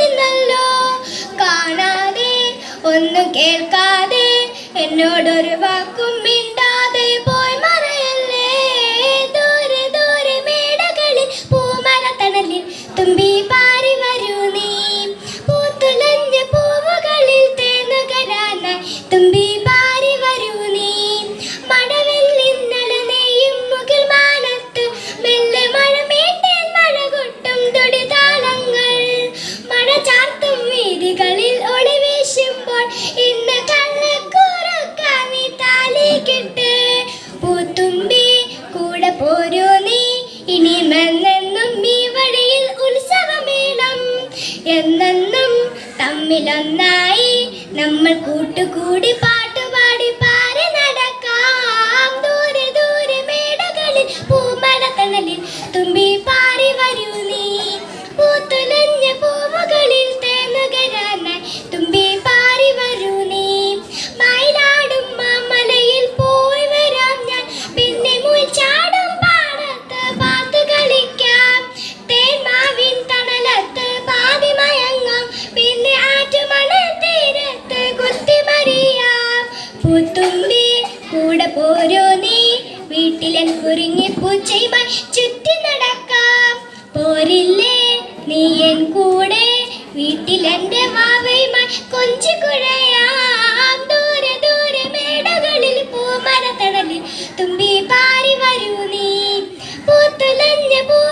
നിന്നല്ലോ. കാണാതെ ഒന്നും കേൾക്കാതെ എന്നോടൊരു വാക്കും മിണ്ടാതെ എന്നെന്നും തമ്മിലൊന്നായി നമ്മൾ കൂട്ടുകൂടി പാട്ടുപാടി പാറി നടക്കാം. ദൂരെ ദൂരെ മേടകളിൽ പൂമരത്തണലിൽ തുമ്പി പാറി വരൂ പൂത്തുമ്പി കൂടെ പോരോ നീ വീട്ടിലെ കുറിഞ്ഞി പൂച്ചയുമായി ചുറ്റി നടക്കാം. പോരില്ലേ നീ എൻ കൂടെ. വീട്ടിലെന്റെ മാവയുമായി കൊഞ്ചി കുഴയാം. ദൂരെ ദൂരെ മേടകളിൽ പൂമരത്തടലിൽ തുമ്പി പാരി വരൂ നീ. പൂത്തുലഞ്ഞ പൂവുകളിൽ